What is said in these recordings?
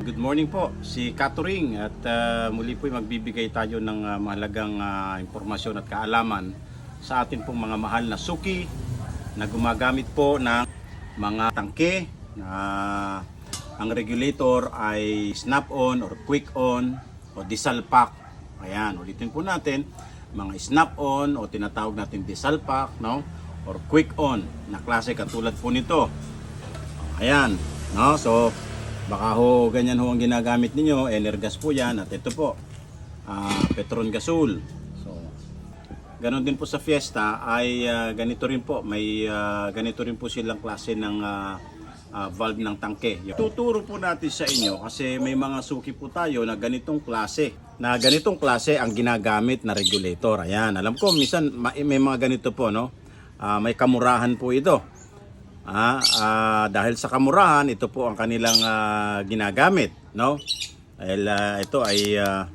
Good morning po, si Katuring at ah, muli po magbibigay tayo ng ah, mahalagang ah, impormasyon at kaalaman sa atin pong mga mahal na suki na gumagamit po ng mga tangke na ang regulator ay snap-on or quick-on o disalpak. Ayan, ulitin po natin, mga snap-on o tinatawag natin disalpak, no? or quick-on na klase katulad po nito. Ayan, no? So, baka ho ganyan ho ang ginagamit ninyo, Energas po yan at ito po, ah, Petron Gasol. So, ganon din po sa Fiesta ay ah, ganito rin po, may ah, ganito rin po silang klase ng ah, ah, valve ng tangke. Tuturo po natin sa inyo kasi may mga suki po tayo na ganitong klase. Na ganitong klase ang ginagamit na regulator. Ayan, alam ko minsan ma- may mga ganito po, no? Ah, may kamurahan po ito. Ah, ah, dahil sa kamurahan, ito po ang kanilang ah, ginagamit, no? Dahil ah, ito ay ah,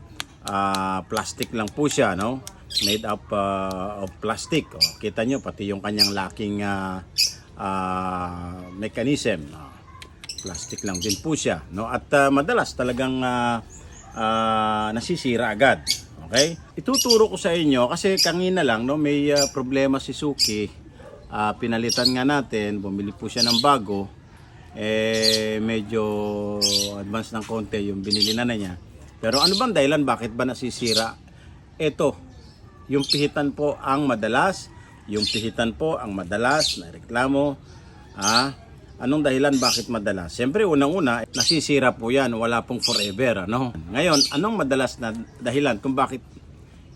ah, plastic lang po siya, no? Made up ah, of plastic. Oh, kita nyo, pati yung kanyang locking ah, ah, mechanism. Ah, plastic lang din po siya, no? At ah, madalas talagang ah, ah, nasisira agad. Okay? Ituturo ko sa inyo kasi kanina lang no may ah, problema si Suki. Ah, pinalitan nga natin, bumili po siya ng bago. Eh medyo advance ng konti yung binili na na niya. Pero ano bang dahilan bakit ba nasisira? Ito, yung pihitan po ang madalas, yung pihitan po ang madalas na reklamo. Ah, anong dahilan bakit madalas? Siyempre unang-una, nasisira po 'yan, wala pong forever, ano? Ngayon, anong madalas na dahilan kung bakit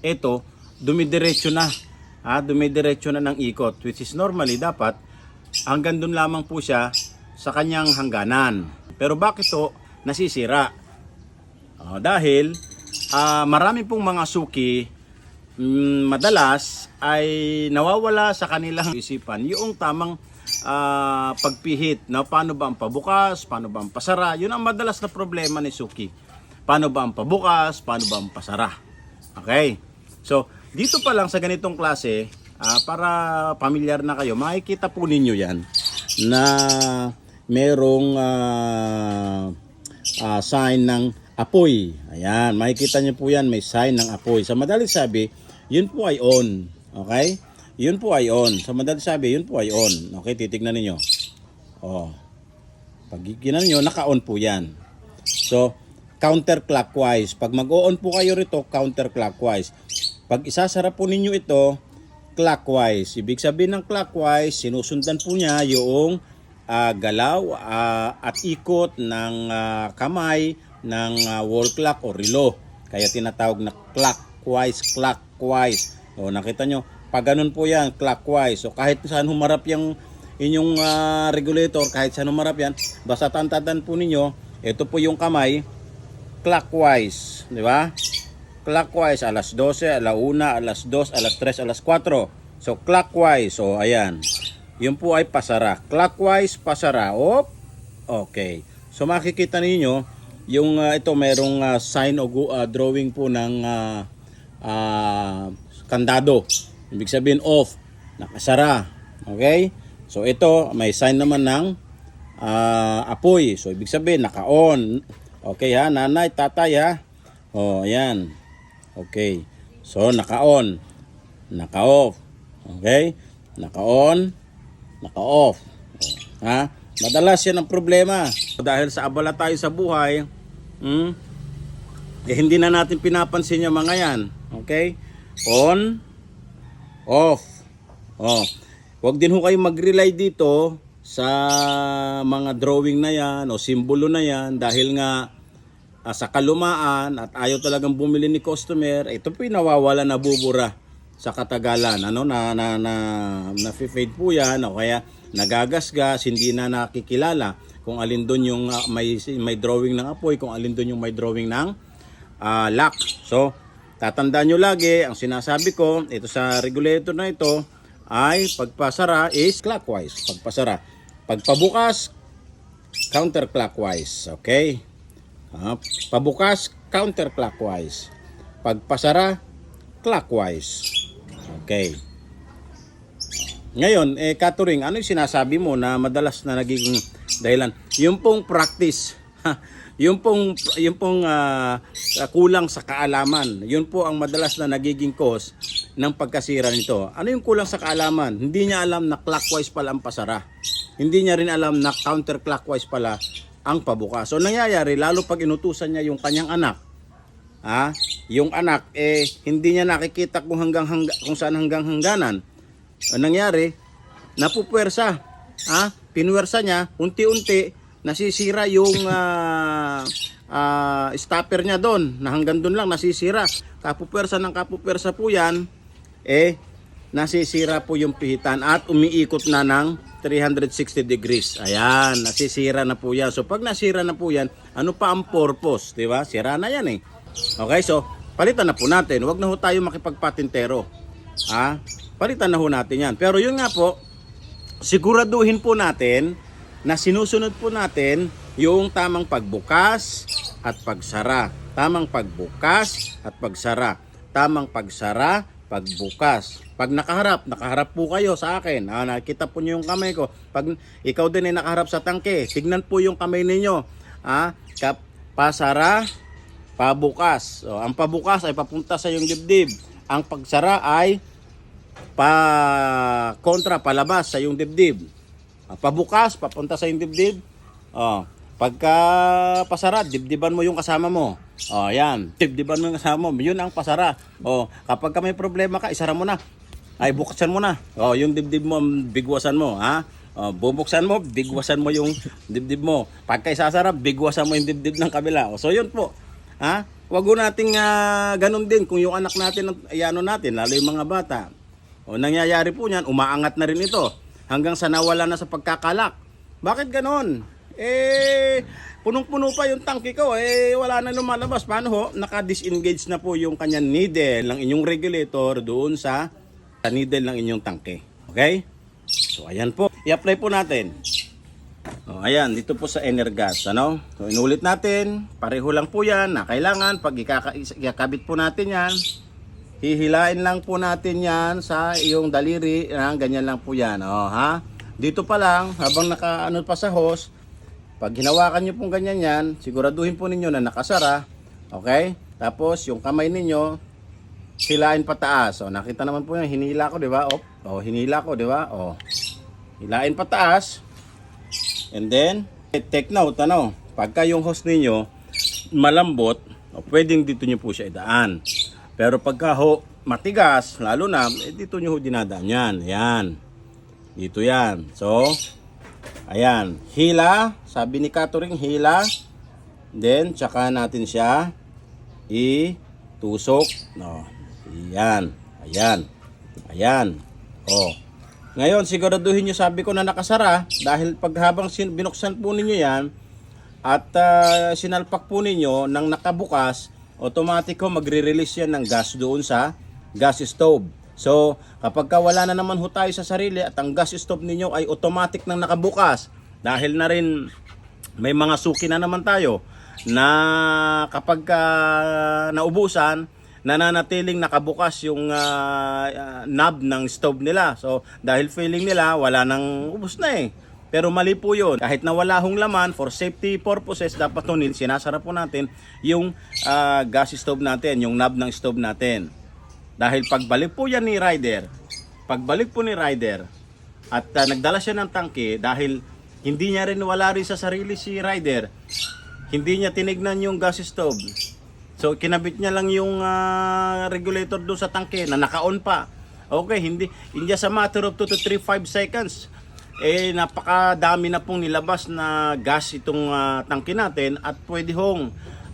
ito dumidiretso na? Ah, dumidiretso na ng ikot which is normally dapat hanggang doon lamang po siya sa kanyang hangganan. Pero bakit to nasisira? Ah, dahil ah, marami pong mga suki mm, madalas ay nawawala sa kanilang isipan yung tamang ah, pagpihit na paano ba ang pabukas, paano ba ang pasara. Yun ang madalas na problema ni Suki. Paano ba ang pabukas, paano ba ang pasara. Okay? So, dito pa lang sa ganitong klase, ah, para pamilyar na kayo, makikita po ninyo yan na merong ah, ah, sign ng apoy. Ayan, makikita niyo po yan, may sign ng apoy. Sa madalit sabi, yun po ay on. Okay? Yun po ay on. Sa madalit sabi, yun po ay on. Okay, titignan ninyo. Oh. Pag ginan niyo, naka-on po yan. So, counterclockwise. Pag mag-on po kayo rito, counterclockwise. Pag isasara po ninyo ito, clockwise. Ibig sabihin ng clockwise, sinusundan po niya yung ah, galaw ah, at ikot ng ah, kamay ng ah, wall clock o relo. Kaya tinatawag na clockwise, clockwise. O nakita nyo, pag ganun po yan, clockwise. So kahit saan humarap yung inyong ah, regulator, kahit saan humarap yan, basta tantadan po ninyo, ito po yung kamay, clockwise. Di ba? Clockwise, alas 12, alas 1, alas 2, alas 3, alas 4. So clockwise, so ayan. Yun po ay pasara. Clockwise, pasara. Op. Okay. So makikita ninyo, yung ah, ito merong ah, sign o ah, drawing po ng ah, ah, kandado. Ibig sabihin off, nakasara. Okay? So ito may sign naman ng ah, apoy. So ibig sabihin naka-on. Okay ha, nanay, tatay ha. Oh, ayan. Okay. So naka-on, naka-off. Okay? Naka-on, naka-off. Ha? Madalas yan ang problema. Dahil sa abala tayo sa buhay, hmm, eh, hindi na natin pinapansin yung mga yan. Okay? On, off. Oh. Huwag din ho kayo mag-rely dito sa mga drawing na yan o simbolo na yan dahil nga ah, sa kalumaan at ayaw talagang bumili ni customer, ito po nawawala na bubura sa katagalan. Ano na na na, na fade po yan o kaya nagagasgas, hindi na nakikilala kung alin doon yung ah, may may drawing ng apoy, kung alin doon yung may drawing ng ah, lock. So, tatandaan nyo lagi, ang sinasabi ko, ito sa regulator na ito, ay pagpasara is clockwise. Pagpasara. Pagpabukas, counterclockwise. Okay? Ah, pabukas, counterclockwise. Pagpasara, clockwise. Okay. Ngayon, eh, Katuring, ano yung sinasabi mo na madalas na nagiging dahilan? Yung pong practice yung pong yung pong ah, kulang sa kaalaman. Yun po ang madalas na nagiging cause ng pagkasira nito. Ano yung kulang sa kaalaman? Hindi niya alam na clockwise pala ang pasara. Hindi niya rin alam na counterclockwise pala ang pabukas. So nangyayari lalo pag inutusan niya yung kanyang anak ha, yung anak eh hindi niya nakikita kung hanggang hangga, kung saan hanggang hangganan. Ang nangyari, napupwersa. Ha? Pinwersa niya, unti-unti nasisira yung ah, ah, stopper niya doon, na hanggang doon lang nasisira. Kapupwersa ng kapupwersa po 'yan, eh nasisira po yung pihitan at umiikot na ng 360 degrees. Ayan, nasisira na po yan. So pag nasira na po yan, ano pa ang purpose? Di ba? Sira na yan eh. Okay, so palitan na po natin. Huwag na ho tayo makipagpatintero. Ha? Palitan na ho natin yan. Pero yun nga po, siguraduhin po natin na sinusunod po natin yung tamang pagbukas at pagsara. Tamang pagbukas at pagsara. Tamang pagsara, pagbukas. Pag nakaharap, nakaharap po kayo sa akin. Ah, nakita po niyo yung kamay ko. Pag ikaw din ay nakaharap sa tangke, tignan po yung kamay ninyo. Ah, kap pasara, pabukas. So, ang pabukas ay papunta sa yung dibdib. Ang pagsara ay pa kontra palabas sa yung dibdib. Ah, Pabukas papunta sa yung dibdib. Oh, pagka pasara, dibdiban mo yung kasama mo. Oh, yan. Dibdiban mo yung kasama mo. Yun ang pasara. Oh, kapag ka may problema ka, isara mo na. Ay buksan mo na. Oh, yung dibdib mo, bigwasan mo, ha? Oh, bubuksan mo, bigwasan mo yung dibdib mo. Pagka isasara, bigwasan mo yung dibdib ng kabila. Oh, so yun po. Ha? Wag ko nating ah, ganun din kung yung anak natin, ay ano natin, lalo yung mga bata. O nangyayari po niyan, umaangat na rin ito hanggang sa nawala na sa pagkakalak. Bakit ganon? Eh, punong-puno pa yung tangke ko, eh wala na lumalabas. Paano ho? Naka-disengage na po yung kanyang needle ng inyong regulator doon sa sa needle ng inyong tangke. Okay? So ayan po. I-apply po natin. O, ayan, dito po sa Energas, ano? So, inulit natin, pareho lang po yan, na kailangan, pag ikaka- ikakabit po natin yan, hihilain lang po natin yan sa iyong daliri, ah, ganyan lang po yan, o, ha? Dito pa lang, habang naka, ano pa sa hose, pag hinawakan nyo pong ganyan yan, siguraduhin po ninyo na nakasara, okay? Tapos, yung kamay ninyo, hilain pataas. O, nakita naman po yan, hinila ko, di ba? O, o hinila ko, di ba? O, hilain pataas. And then, take note, ano, pagka yung host ninyo malambot, o, pwedeng dito nyo po siya idaan. Pero pagka ho, matigas, lalo na, eh, dito nyo ho dinadaan yan. Yan. Dito yan. So, ayan. Hila, sabi ni Katuring, hila. Then, tsaka natin siya itusok. No. Ayan. Ayan. Ayan. Oh. Ngayon, siguraduhin nyo sabi ko na nakasara dahil pag habang binuksan po ninyo yan at ah, sinalpak po ninyo ng nakabukas, automatic ho magre-release yan ng gas doon sa gas stove. So, kapag ka wala na naman ho tayo sa sarili at ang gas stove ninyo ay automatic nang nakabukas dahil na rin may mga suki na naman tayo na kapag ka naubusan, nananatiling nakabukas yung ah, knob ng stove nila. So, dahil feeling nila, wala nang ubos na eh. Pero mali po yun. Kahit na wala hong laman, for safety purposes, dapat nun, sinasara po natin yung ah, gas stove natin, yung knob ng stove natin. Dahil pagbalik po yan ni rider, pagbalik po ni rider, at ah, nagdala siya ng tangke dahil hindi niya rin wala rin sa sarili si rider, hindi niya tinignan yung gas stove. So kinabit niya lang yung ah, regulator doon sa tangke na naka-on pa. Okay, hindi in just a matter of 2 to 3 5 seconds eh napakadami na pong nilabas na gas itong ah, tangke natin at pwede hong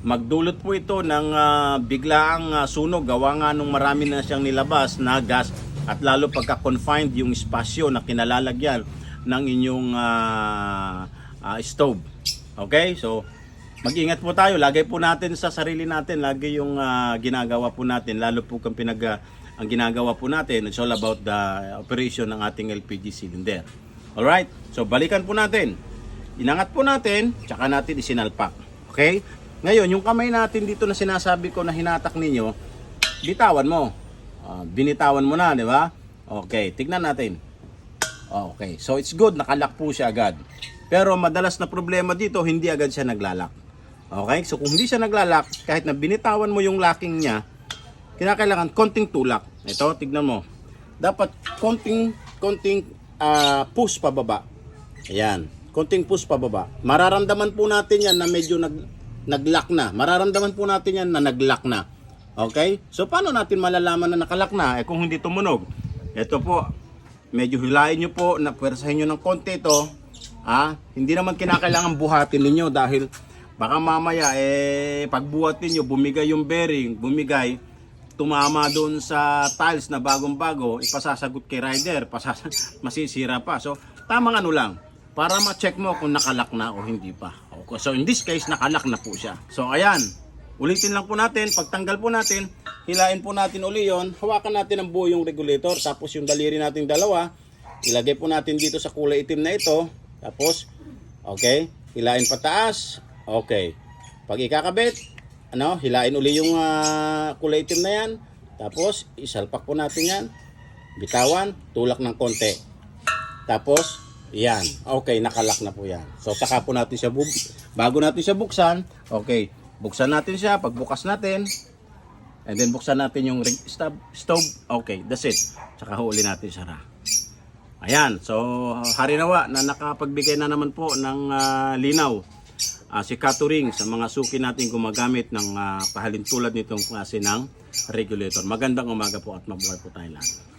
magdulot po ito ng ah, biglaang ah, sunog gawa nga nung marami na siyang nilabas na gas at lalo pagka confined yung espasyo na kinalalagyan ng inyong ah, ah, stove. Okay? So Mag-ingat po tayo, lagay po natin sa sarili natin, lagi yung ah, ginagawa po natin, lalo po kung pinag ang ginagawa po natin, it's all about the operation ng ating LPG cylinder. Alright, so balikan po natin. Inangat po natin, tsaka natin isinalpak. Okay? Ngayon, yung kamay natin dito na sinasabi ko na hinatak ninyo, bitawan mo. Ah, binitawan mo na, di ba? Okay, tignan natin. Okay, so it's good, nakalak po siya agad. Pero madalas na problema dito, hindi agad siya naglalak. Okay? So kung hindi siya naglalak, kahit na binitawan mo yung locking niya, kinakailangan konting tulak. Ito, tignan mo. Dapat konting, konting ah, push pababa. Ayan. Konting push pababa. Mararamdaman po natin yan na medyo nag, nag-lock na. Mararamdaman po natin yan na nag-lock na. Okay? So paano natin malalaman na nakalock na eh kung hindi tumunog? Ito po, medyo hilain nyo po, na pwersahin nyo ng konti ito. Ah, hindi naman kinakailangan buhatin ninyo dahil baka mamaya eh pagbuhat ninyo bumigay yung bearing, bumigay tumama doon sa tiles na bagong-bago, ipasasagot kay rider, pasas masisira pa. So, tamang ano lang, para ma-check mo kung nakalak na o hindi pa. Okay, so, in this case, nakalak na po siya. So, ayan, ulitin lang po natin, pagtanggal po natin, hilain po natin uli yon, hawakan natin ang buo yung regulator, tapos yung daliri nating dalawa, ilagay po natin dito sa kulay itim na ito, tapos, okay, hilain pataas, okay. Pag ikakabit, ano, hilain uli yung ah, kulay itim na yan. Tapos, isalpak po natin yan. Bitawan, tulak ng konti. Tapos, yan. Okay, nakalak na po yan. So, saka po natin siya, bago natin siya buksan, okay, buksan natin siya, pagbukas natin, and then buksan natin yung stove, stove, okay, that's it. Saka huli natin sara. Ayan, so harinawa na nakapagbigay na naman po ng ah, linaw ah, si Katuring sa mga suki natin gumagamit ng ah, pahalintulad nitong klase ng regulator. Magandang umaga po at mabuhay po tayo lahat.